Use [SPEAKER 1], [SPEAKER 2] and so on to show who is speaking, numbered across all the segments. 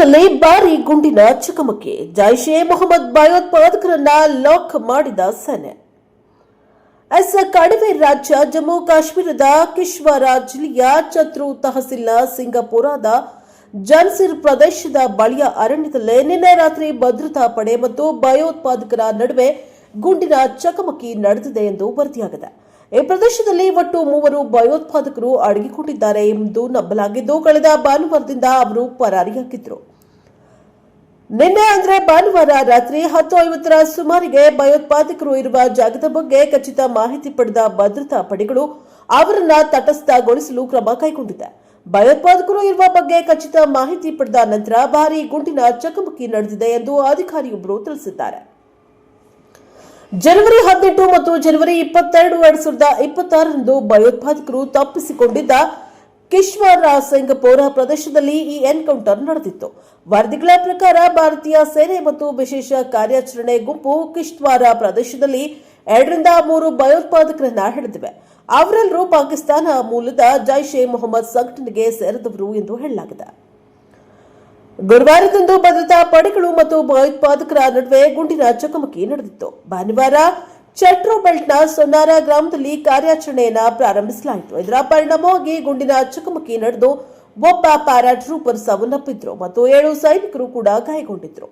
[SPEAKER 1] ಪ್ರದೇಶದಲ್ಲಿ ಭಾರಿ ಗುಂಡಿನ ಚಕಮಕಿ. ಜೈಷ್ ಎ ಮೊಹಮ್ಮದ್ ಭಯೋತ್ಪಾದಕರನ್ನ ಲಾಕ್ ಮಾಡಿದ ಸೇನೆ. ಎಸ್ ಕಣಿವೆ ರಾಜ್ಯ ಜಮ್ಮು ಕಾಶ್ಮೀರದ ಕಿಶ್ವಾರ ಜಿಲ್ಲೆಯ ಚತ್ರು ತಹಸೀಲ್ನ ಸಿಂಗಪುರದ ಜನ್ಸಿರ್ ಪ್ರದೇಶದ ಬಳಿಯ ಅರಣ್ಯದಲ್ಲೇ ನಿನ್ನೆ ರಾತ್ರಿ ಭದ್ರತಾ ಪಡೆ ಮತ್ತು ಭಯೋತ್ಪಾದಕರ ನಡುವೆ ಗುಂಡಿನ ಚಕಮಕಿ ನಡೆದಿದೆ ಎಂದು ವರದಿಯಾಗಿದೆ. ಈ ಪ್ರದೇಶದಲ್ಲಿ ಒಟ್ಟು ಮೂವರು ಭಯೋತ್ಪಾದಕರು ಅಡಗಿಕೊಂಡಿದ್ದಾರೆ ಎಂದು ನಂಬಲಾಗಿದ್ದು, ಕಳೆದ ಭಾನುವಾರದಿಂದ ಅವರು ಪರಾರಿಯಾಗಿದ್ದರು. ನಿನ್ನೆ ಅಂದ್ರೆ ಭಾನುವಾರ ರಾತ್ರಿ ಹತ್ತು ಐವತ್ತರ ಸುಮಾರಿಗೆ ಭಯೋತ್ಪಾದಕರು ಇರುವ ಜಾಗದ ಬಗ್ಗೆ ಖಚಿತ ಮಾಹಿತಿ ಪಡೆದ ಭದ್ರತಾ ಪಡೆಗಳು ಅವರನ್ನ ತಟಸ್ಥಗೊಳಿಸಲು ಕ್ರಮ ಕೈಗೊಂಡಿದೆ. ಭಯೋತ್ಪಾದಕರು ಇರುವ ಬಗ್ಗೆ ಖಚಿತ ಮಾಹಿತಿ ಪಡೆದ ನಂತರ ಭಾರೀ ಗುಂಡಿನ ಚಕಮಕಿ ನಡೆದಿದೆ ಎಂದು ಅಧಿಕಾರಿಯೊಬ್ಬರು ತಿಳಿಸಿದ್ದಾರೆ. ಜನವರಿ ಹದಿನೆಂಟು ಮತ್ತು ಜನವರಿ ಇಪ್ಪತ್ತೆರಡು ಎರಡ್ ಸಾವಿರದ ಇಪ್ಪತ್ತಾರರಂದು ಭಯೋತ್ಪಾದಕರು ತಪ್ಪಿಸಿಕೊಂಡಿದ್ದ ಕಿಶ್ವಾರ ಪೋರಾ ಪ್ರದೇಶದಲ್ಲಿ ಈ ಎನ್ಕೌಂಟರ್ ನಡೆದಿತ್ತು. ವರದಿಗಳ ಪ್ರಕಾರ ಭಾರತೀಯ ಸೇನೆ ಮತ್ತು ವಿಶೇಷ ಕಾರ್ಯಾಚರಣೆ ಗುಂಪು ಕಿಶ್ವಾರ ಪ್ರದೇಶದಲ್ಲಿ ಎರಡರಿಂದ ಮೂರು ಭಯೋತ್ಪಾದಕರನ್ನ ಹಿಡಿದಿವೆ. ಅವರೆಲ್ಲರೂ ಪಾಕಿಸ್ತಾನ ಮೂಲದ ಜೈಷ್ ಎ ಮೊಹಮ್ಮದ್ ಸಂಘಟನೆಗೆ ಸೇರಿದವರು ಎಂದು ಹೇಳಲಾಗಿದೆ. ಗುರುವಾರದಂದು ಭದ್ರತಾ ಪಡೆಗಳು ಮತ್ತು ಭಯೋತ್ಪಾದಕರ ನಡುವೆ ಗುಂಡಿನ ಚಕಮಕಿ ನಡೆದಿತ್ತು. ಭಾನುವಾರ ಚಟ್ರೋ ಬೆಲ್ಟ್ನ ಸೊನ್ನಾರ ಗ್ರಾಮದಲ್ಲಿ ಕಾರ್ಯಾಚರಣೆಯನ್ನ ಪ್ರಾರಂಭಿಸಲಾಯಿತು. ಇದರ ಪರಿಣಾಮವಾಗಿ ಗುಂಡಿನ ಚಕಮಕಿ ನಡೆದು ಒಬ್ಬ ಪ್ಯಾರಾಟ್ರೂಪರ್ ಸಾವನ್ನಪ್ಪಿದ್ರು ಮತ್ತು ಏಳು ಸೈನಿಕರು ಕೂಡ ಗಾಯಗೊಂಡಿದ್ರು.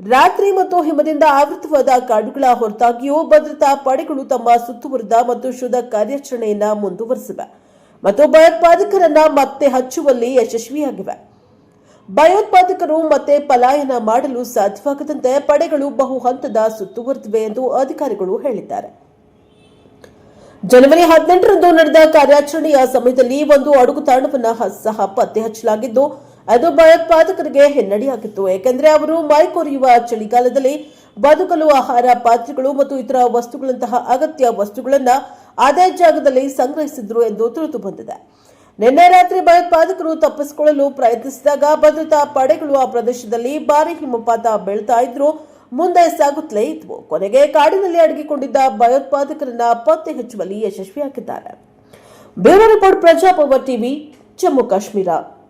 [SPEAKER 1] ರಾತ್ರಿ ಮತ್ತು ಹಿಮದಿಂದ ಆವೃತವಾದ ಕಾಡುಗಳ ಹೊರತಾಗಿಯೂ ಭದ್ರತಾ ಪಡೆಗಳು ತಮ್ಮ ಸುತ್ತುವರಿದ ಮತ್ತು ಶುದ್ಧ ಕಾರ್ಯಾಚರಣೆಯನ್ನ ಮುಂದುವರೆಸಿವೆ. ಮತ್ತು ಭಯೋತ್ಪಾದಕರನ್ನ ಮತ್ತೆ ಹಚ್ಚುವಲ್ಲಿ ಯಶಸ್ವಿಯಾಗಿವೆ. ಭಯೋತ್ಪಾದಕರು ಮತ್ತೆ ಪಲಾಯನ ಮಾಡಲು ಸಾಧ್ಯವಾಗದಂತೆ ಪಡೆಗಳು ಬಹು ಹಂತದ ಸುತ್ತುವರೆದಿವೆ ಎಂದು ಅಧಿಕಾರಿಗಳು ಹೇಳಿದ್ದಾರೆ. ಜನವರಿ ಹದಿನೆಂಟರಂದು ನಡೆದ ಕಾರ್ಯಾಚರಣೆಯ ಸಮಯದಲ್ಲಿ ಒಂದು ಅಡುಗು ತಾಣವನ್ನು ಸಹ ಪತ್ತೆ ಹಚ್ಚಲಾಗಿದ್ದು, ಅದು ಭಯೋತ್ಪಾದಕರಿಗೆ ಹಿನ್ನಡೆಯಾಗಿತ್ತು. ಏಕೆಂದರೆ ಅವರು ಮೈಕೊರೆಯುವ ಚಳಿಗಾಲದಲ್ಲಿ ಬದುಕಲು ಆಹಾರ, ಪಾತ್ರೆಗಳು ಮತ್ತು ಇತರ ವಸ್ತುಗಳಂತಹ ಅಗತ್ಯ ವಸ್ತುಗಳನ್ನು ಅದೇ ಜಾಗದಲ್ಲಿ ಸಂಗ್ರಹಿಸಿದ್ರು ಎಂದು ತಿಳಿದು ಬಂದಿದೆ. ನಿನ್ನೆ ರಾತ್ರಿ ಭಯೋತ್ಪಾದಕರು ತಪ್ಪಿಸಿಕೊಳ್ಳಲು ಪ್ರಯತ್ನಿಸಿದಾಗ ಭದ್ರತಾ ಪಡೆಗಳು ಆ ಪ್ರದೇಶದಲ್ಲಿ ಭಾರಿ ಹಿಮಪಾತ ಬೀಳ್ತಾ ಇದ್ರು ಮುಂದೆ ಸಾಗುತ್ತಲೇ ಇದ್ವು. ಕೊನೆಗೆ ಕಾಡಿನಲ್ಲಿ ಅಡಗಿಕೊಂಡಿದ್ದ ಭಯೋತ್ಪಾದಕರನ್ನ ಪತ್ತೆ ಹಚ್ಚುವಲ್ಲಿ ಯಶಸ್ವಿಯಾಗಿದ್ದಾರೆ. ಬ್ಯೂರೋ ರಿಪೋರ್ಟ್ ಪ್ರಜಾಪವ ಟಿವಿ, ಜಮ್ಮು ಕಾಶ್ಮೀರ.